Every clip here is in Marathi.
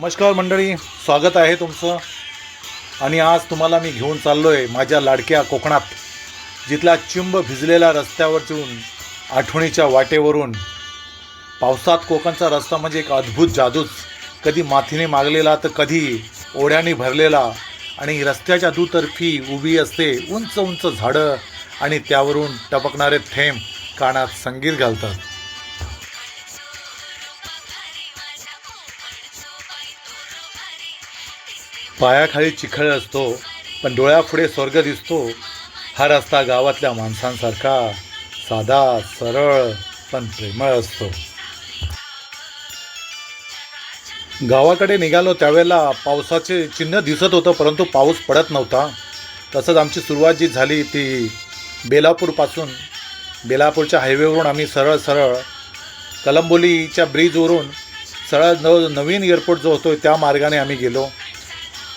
नमस्कार मंडळी स्वागत आहे तुमचं. आणि आज तुम्हाला मी घेऊन चाललो आहे माझ्या लाडक्या कोकणात जिथला चिंब भिजलेल्या रस्त्यावरतून आठवणीच्या वाटेवरून. पावसात कोकणचा रस्ता म्हणजे एक अद्भुत जादूच. कधी माथीने मागलेला तर कधी ओढ्याने भरलेला. आणि रस्त्याच्या दुतर्फी उभी असते उंच उंच झाडं आणि त्यावरून टपकणारे थेंब कानात संगीत घालतात. पायाखाली चिखळ असतो पण डोळ्यापुढे स्वर्ग दिसतो. हा रस्ता गावातल्या माणसांसारखा साधा सरळ पण प्रेमळ असतो. गावाकडे निघालो त्यावेळेला पावसाचे चिन्ह दिसत होतं परंतु पाऊस पडत नव्हता. तसंच आमची सुरुवात जी झाली ती बेलापूरपासून. बेलापूरच्या हायवेवरून आम्ही सरळ सरळ कलंबोलीच्या ब्रिजवरून सरळ नव नवीन एअरपोर्ट जो होतो त्या मार्गाने आम्ही गेलो.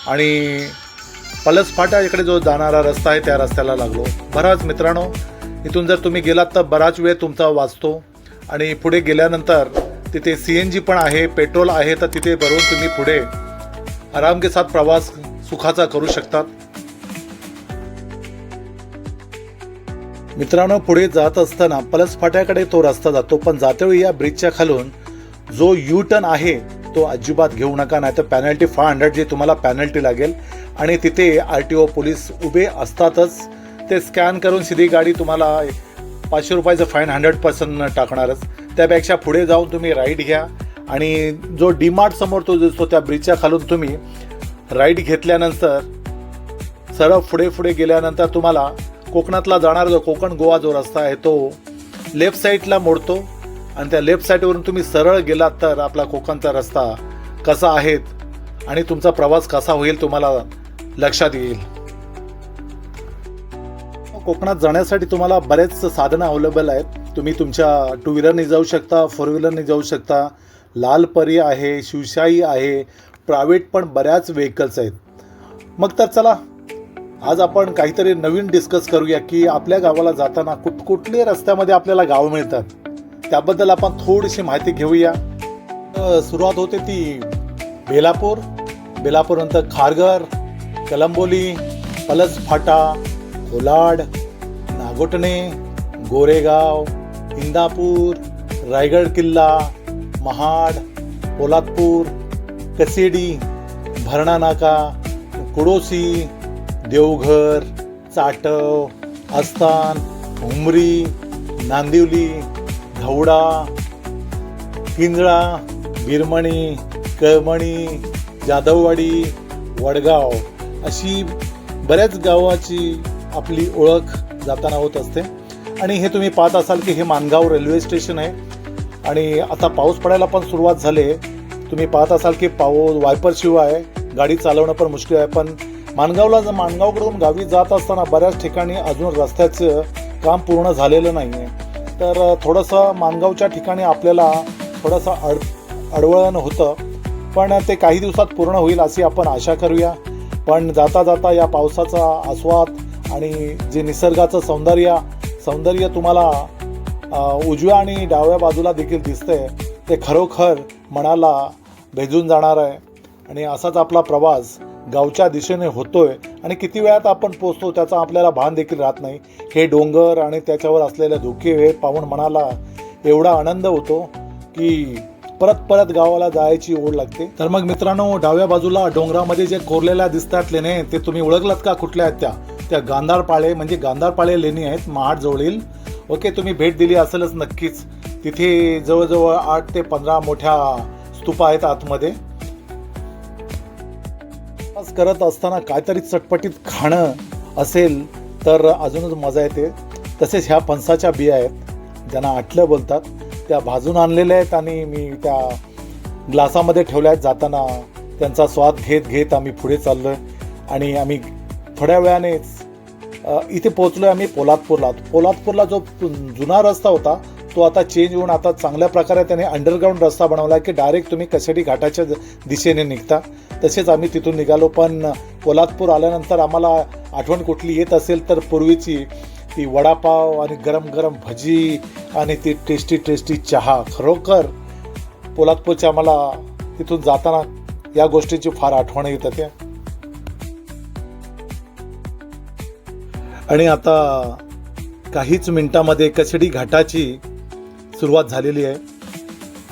आणि पलस फाटा इकडे जो जाणारा रस्ता आहे त्या रस्त्याला लागलो. बराच मित्रांनो इथून जर तुम्ही गेलात तर बराच वेळ तुमचा वाचतो. आणि पुढे गेल्यानंतर तिथे सी एन जी पण आहे पेट्रोल आहे तर तिथे भरून तुम्ही पुढे आराम के साथ प्रवास सुखाचा करू शकतात. मित्रांनो पुढे जात असताना पलस फाट्याकडे तो रस्ता जातो पण जातेवेळी या ब्रिजच्या खालून जो यू टर्न आहे तो अजिबात घेऊ नका नाही तर पॅनल्टी फाय हंड्रेड जे तुम्हाला पॅनल्टी लागेल. आणि तिथे आर टी ओ पोलीस उभे असतातच. ते स्कॅन करून सिधी गाडी तुम्हाला पाचशे रुपयाचं फाईन हंड्रेड पर्सेंट टाकणारच. त्यापेक्षा पुढे जाऊन तुम्ही राईड घ्या. आणि जो डीमार्ट समोर तो दिसतो त्या ब्रिजच्या खालून तुम्ही राईड घेतल्यानंतर सरळ पुढे पुढे गेल्यानंतर तुम्हाला कोकणातला जाणारा जो कोकण गोवा जो रस्ता आहे तो लेफ्ट साईडला मोडतो. आणि त्या लेफ्ट साईडवरून तुम्ही सरळ गेलात तर आपला कोकणचा रस्ता कसा आहेत आणि तुमचा प्रवास कसा होईल तुम्हाला लक्षात येईल. कोकणात जाण्यासाठी तुम्हाला बरेच साधनं अवेलेबल आहेत. तुम्ही तुमच्या टू व्हीलरने जाऊ शकता फोर व्हीलरने जाऊ शकता. लाल परी आहे शिवशाही आहे प्रायव्हेट पण बऱ्याच व्हेकल्स आहेत. मग तर चला आज आपण काहीतरी नवीन डिस्कस करूया की आपल्या गावाला जाताना कुठ कुठले रस्त्यामध्ये आपल्याला गाव मिळतात. त्याबद्दल आपण थोडीशी माहिती घेऊया. सुरुवात होते ती बेलापूर. बेलापूर नंतर खारघर कलंबोली पलस फाटा कोलाड नागोटणे गोरेगाव इंदापूर रायगड किल्ला महाड पोलादपूर कसेडी भरणा नाका कुडोसी देवघर चाटव आस्थान उमरी नांदिवली धवडा पिंजळा बिरमणी कळमणी जाधववाडी वडगाव अशी बऱ्याच गावाची आपली ओळख जाताना होत असते. आणि हे तुम्ही पाहत असाल की हे मानगाव रेल्वे स्टेशन आहे. आणि आता पाऊस पडायला पण सुरुवात झाली आहे. तुम्ही पाहत असाल की पाऊस वायपरशिवाय गाडी चालवणं पण मुश्किल आहे. पण मानगावला जर मानगावकडून गावी जात असताना बऱ्याच ठिकाणी अजून रस्त्याचं काम पूर्ण झालेलं नाही आहे तर थोडंसं मानगावच्या ठिकाणी आपल्याला थोडंसं अड अडवळण होतं. पण ते काही दिवसात पूर्ण होईल अशी आपण आशा करूया. पण जाता जाता या पावसाचा आस्वाद आणि जे निसर्गाचं सौंदर्य सौंदर्य तुम्हाला उजव्या आणि डाव्या बाजूला देखील दिसते ते खरोखर मनाला भेजून जाणार आहे. आणि असाच आपला प्रवास गावच्या दिशेने होतोय आणि किती वेळात आपण पोचतो त्याचा आपल्याला भान देखील राहत नाही. हे डोंगर आणि त्याच्यावर असलेले धुके हे पाहून मनाला एवढा आनंद होतो की परत परत गावाला जायची ओढ लागते. तर मग मित्रांनो डाव्या बाजूला डोंगरामध्ये जे कोरलेल्या दिसतात लेणे ते तुम्ही ओळखलात का? कुठल्या आहेत त्या? त्या गांधारपाळे म्हणजे गांधारपाळे लेणी आहेत महाड जवळील ओके तुम्ही भेट दिली असेलच नक्कीच. तिथे जवळजवळ आठ ते पंधरा मोठ्या स्तूप आहेत आतमध्ये. प्रवास करत असताना काहीतरी चटपटीत खाणं असेल तर अजूनच मजा येते. तसेच ह्या फणसाच्या बिया आहेत. ज्यांना आटलं बोलतात त्या भाजून आणलेल्या आहेत आणि मी त्या ग्लासामध्ये ठेवल्या आहेत. जाताना त्यांचा स्वाद घेत घेत आम्ही पुढे चाललो आणि आम्ही थोड्या वेळानेच इथे पोचलो आहे आम्ही पोलादपूरला. पोलादपूरला जो जुना रस्ता होता तो आता चेंज होऊन आता चांगल्या प्रकारे त्याने अंडरग्राऊंड रस्ता बनवला की डायरेक्ट तुम्ही कसेडी घाटाच्या दिशेने निघता. तसेच आम्ही तिथून निघालो पण पोलादपूर आल्यानंतर आम्हाला आठवण कुठली येत असेल तर पूर्वीची ती वडापाव आणि गरम गरम भजी आणि ती टेस्टी टेस्टी चहा. खरोखर पोलादपूरच्या आम्हाला तिथून जाताना या गोष्टीची फार आठवण येतात त्या आणि आता काहीच मिनिटामध्ये कचडी घाटाची सुरुवात झालेली आहे.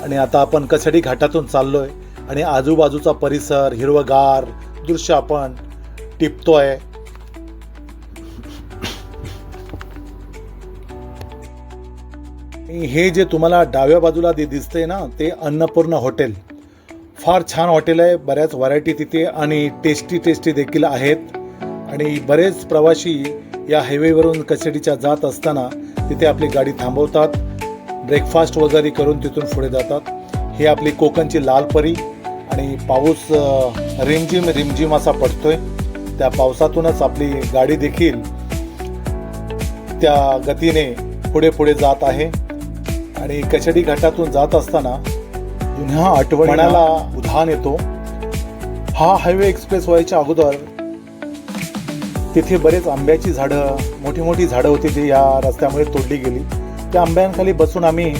आणि आता आपण कचडी घाटातून चाललोय. आणि आजूबाजूचा परिसर हिरवगार दृश्य आपण टिपतोय. आहे हे जे तुम्हाला डाव्या बाजूला दि दिसतंय ना ते अन्नपूर्ण हॉटेल. फार छान हॉटेल आहे. बऱ्याच व्हरायटी तिथे आणि टेस्टी टेस्टी देखील आहेत. आणि बरेच प्रवासी या हायवेवरून कचडीच्या जात असताना तिथे आपली गाडी थांबवतात. ब्रेकफास्ट वगैरे करून तिथून पुढे जातात. ही आपली कोकणची लाल परी आणि पाऊस रिमझिम रिमझिम असा पडतोय. त्या पावसातूनच आपली गाडी देखील त्या गतीने पुढे पुढे जात आहे. आणि कचडी घाटातून जात असताना पुन्हा आठवण मनाला उधाण येतो. हा हायवे एक्सप्रेस व्हायच्या अगोदर तिथे बरेच आंब्याची झाडं मोठी मोठी झाडं होती ती या रस्त्यामुळे तोडली गेली. त्या आंब्यांखाली बसून आम्ही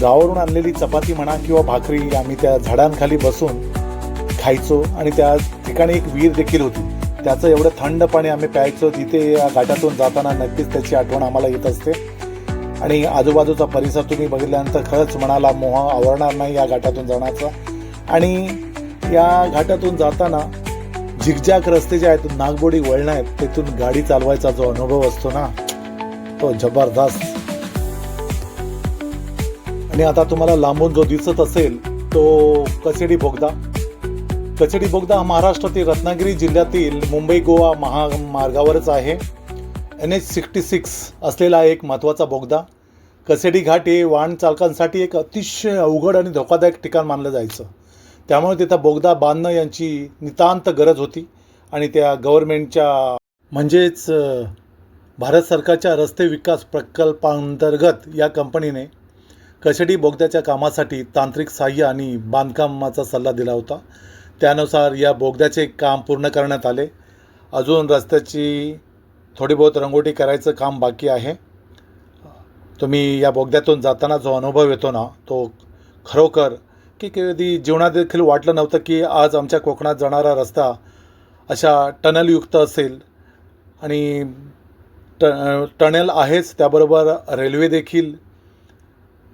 गावावरून आणलेली चपाती म्हणा किंवा भाकरी आम्ही त्या झाडांखाली बसून खायचो आणि त्या ठिकाणी एक विहीर देखील होती. त्याचं एवढं थंड पाणी आम्ही प्यायचो. तिथे या घाटातून जाताना नक्कीच त्याची आठवण आम्हाला येत असते. आणि आजूबाजूचा परिसर तुम्ही बघितल्यानंतर खरंच मनाला मोह आवरणार नाही या घाटातून जाण्याचा. आणि या घाटातून जाताना झिकझॅक रस्ते जे आहेत नागबोडी वळण आहेत तेथून गाडी चालवायचा जो अनुभव असतो ना तो जबरदस्त. आणि आता तुम्हाला लांबून जो दिसत असेल तो कचेडी बोगदा. कचेडी बोगदा हा महाराष्ट्रातील रत्नागिरी जिल्ह्यातील मुंबई गोवा महामार्गावरच आहे. एन एच सिक्स्टी सिक्स असलेला एक महत्त्वाचा बोगदा. कसेडी घाट हे वाहन चालकांसाठी एक अतिशय अवघड आणि धोकादायक ठिकाण मानलं जायचं. त्यामुळे तिथं बोगदा बांधणं यांची नितांत गरज होती आणि त्या गव्हर्मेंटच्या म्हणजेच भारत सरकारच्या रस्ते विकास प्रकल्पांतर्गत या कंपनीने कशेडी बोगद्याच्या कामासाठी तांत्रिक सहाय्य आणि बांधकामाचा सल्ला दिला होता. त्यानुसार या बोगद्याचे काम पूर्ण करण्यात आले. अजून रस्त्याची थोडी बहुत रंगोटी करायचं काम बाकी आहे. तुम्ही या बोगद्यातून जाताना जो अनुभव येतो ना तो खरोखर की कधी जीवनात देखील वाटलं नव्हतं की आज आमच्या कोकणात जाणारा रस्ता अशा टनलयुक्त असेल. आणि ट टनेल आहेच त्याबरोबर रेल्वे देखील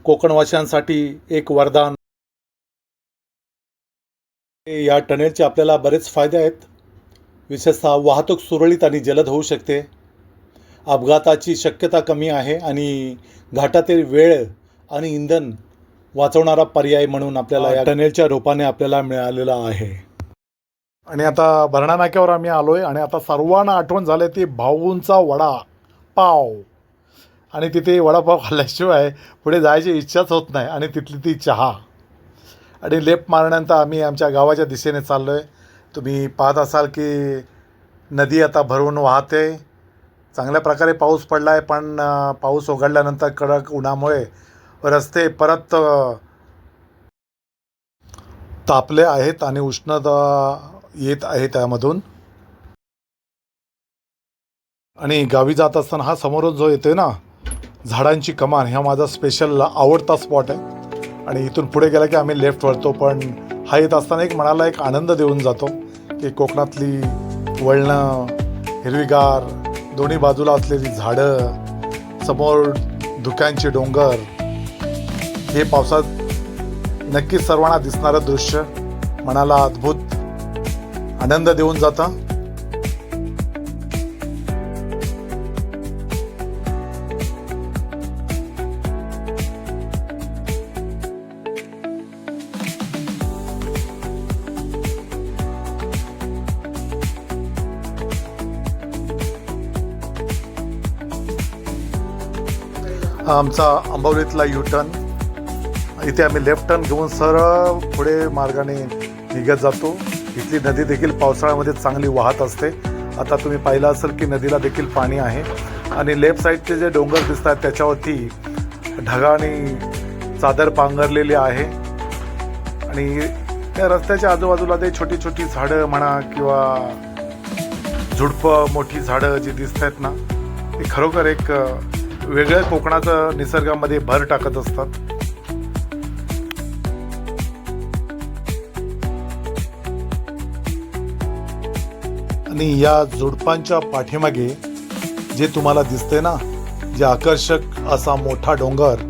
कोकणवाशांसाठी एक वरदान. या टनेलचे आपल्याला बरेच फायदे आहेत. विशेषतः वाहतूक सुरळीत आणि जलद होऊ शकते. अपघाताची शक्यता कमी आहे आणि घाटातील वेळ आणि इंधन वाचवणारा पर्याय म्हणून आपल्याला या टनेलच्या रूपाने आपल्याला मिळालेला आहे. आणि आता भरणा नाक्यावर आम्ही आलो आहे आणि आता सर्वांना आठवण झाली ती भाऊंचा वडा. पाव. आणि तिथे वडापाव खाल्ल्याशिवाय पुढे जायची इच्छाच होत नाही. आणि तिथली ती चहा. आणि लेप मारण्यानंतर आम्ही आमच्या गावाच्या दिशेने चाललो आहे तुम्ही पाहत असाल की नदी आता भरून वाहते. चांगल्या प्रकारे पाऊस पडला आहे पण पाऊस उघडल्यानंतर कडक उन्हामुळे रस्ते परत तापले आहेत आणि उष्णता येत आहे त्यामधून. आणि गावी जात असताना हा समोरून जो येतोय ना झाडांची कमान हा माझा स्पेशल आवडता स्पॉट आहे. आणि इथून पुढे गेला की आम्ही लेफ्ट वळतो पण हा येत असताना एक मनाला एक आनंद देऊन जातो की कोकणातली वळणं हिरवीगार दोन्ही बाजूला असलेली झाडं समोर धुक्यांचे डोंगर हे पावसात नक्कीच सर्वांना दिसणारं दृश्य मनाला अद्भुत आनंद देऊन जातं. हा आमचा आंबवलीतला युटर्न इथे आम्ही लेफ्ट टर्न घेऊन सरळ पुढे मार्गाने निघत जातो. इथली नदी देखील पावसाळ्यामध्ये चांगली वाहत असते. आता तुम्ही पाहिलं असेल की नदीला देखील पाणी आहे. आणि लेफ्ट साईडचे जे डोंगर दिसत आहेत त्याच्यावरती ढगाने चादर पांघरलेली आहे. आणि त्या रस्त्याच्या आजूबाजूला ते छोटी छोटी झाडं म्हणा किंवा झुडपं मोठी झाडं जी दिसत आहेत ना ती खरोखर एक वेगळ्या कोकणाचं निसर्गामध्ये भर टाकत असतात. आणि या झुडपांच्या पाठीमागे जे तुम्हाला दिसते ना जे आकर्षक असा मोठा डोंगर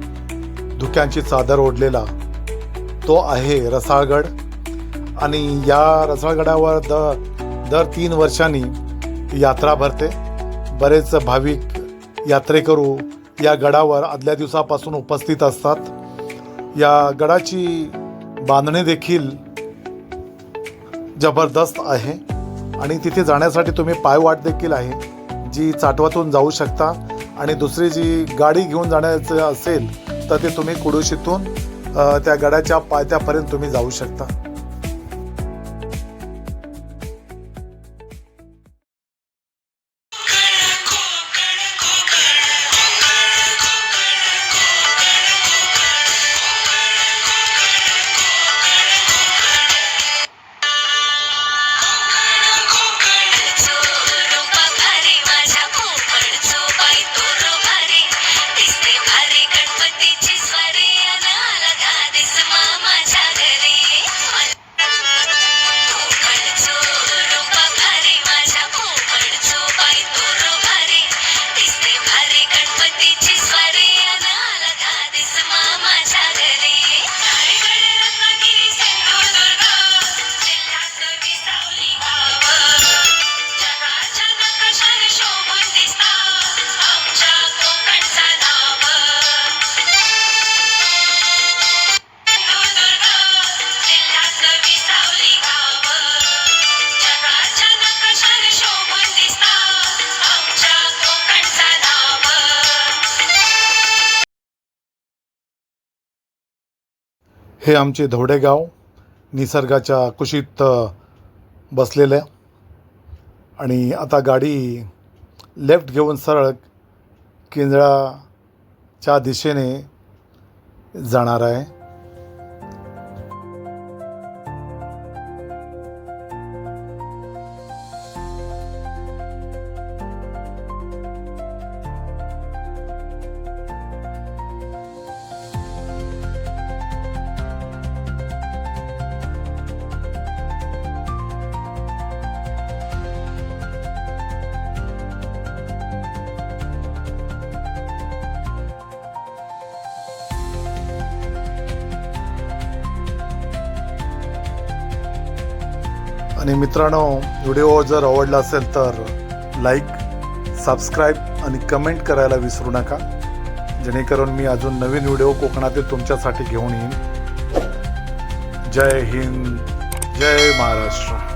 धुक्यांची चादर ओढलेला तो आहे रसाळगड. आणि या रसाळगडावर दर दर तीन वर्षांनी यात्रा भरते. बरेच भाविक यात्रेकरू या गडावर आदल्या दिवसापासून उपस्थित असतात. या गडाची बांधणी देखील जबरदस्त आहे. आणि तिथे जाण्यासाठी तुम्ही पायवाट देखील आहे जी चाटवातून जाऊ शकता. आणि दुसरी जी गाडी घेऊन जाण्याचं असेल तर ते तुम्ही कुडुशीतून त्या गडाच्या पायथ्यापर्यंत तुम्ही जाऊ शकता. हे आमचे धवडेगाव निसर्गाच्या कुशीत अ, बसलेलं. आणि आता गाडी लेफ्ट घेऊन सरळ केंद्राच्या दिशेने जाणार आहे. आणि मित्रांनो व्हिडिओ जर आवडला असेल तर लाईक सबस्क्राईब आणि कमेंट करायला विसरू नका. जेणेकरून मी अजून नवीन व्हिडिओ कोकणातील तुमच्यासाठी घेऊन येईन. जय हिंद जय महाराष्ट्र.